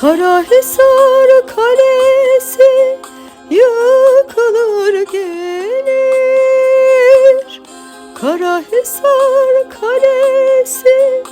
Karahisar kalesi yıkılır gelir. Karahisar kalesi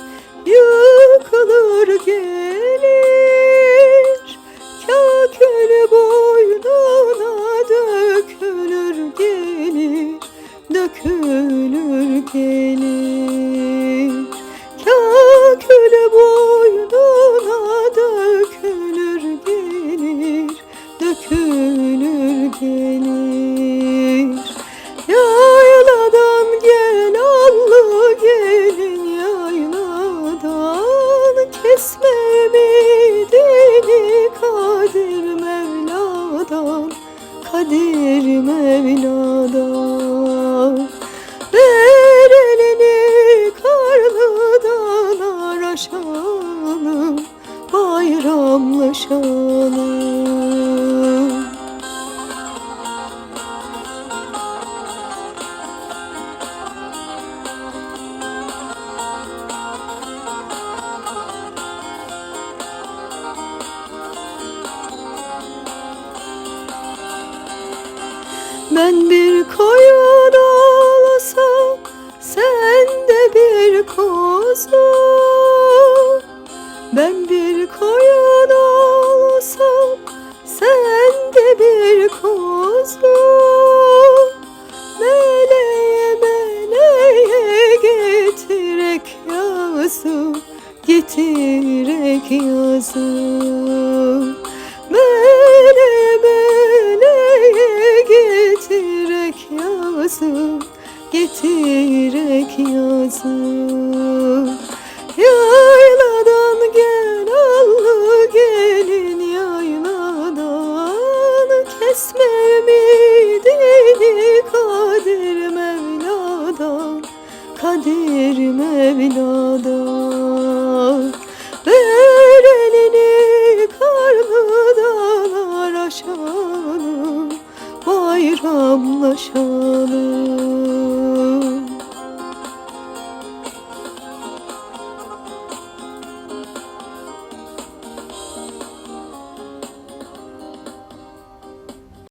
Kadir Mevla'dan Ver elini karlı dağlar aşalım Bayramlaşalım Ben bir koyun olsam Sen de bir kuzu Ben bir koyun olsam Sen de bir kuzu Meleğe meleğe getirek yazım Getirek yazım Getirek yazım Yayladan gel allı gelin yayladan. Kesme ümidini Kadir Mevla'dan Kadir Mevla'dan. Ver elini karlı dağlar aşalım Bayramlaşalım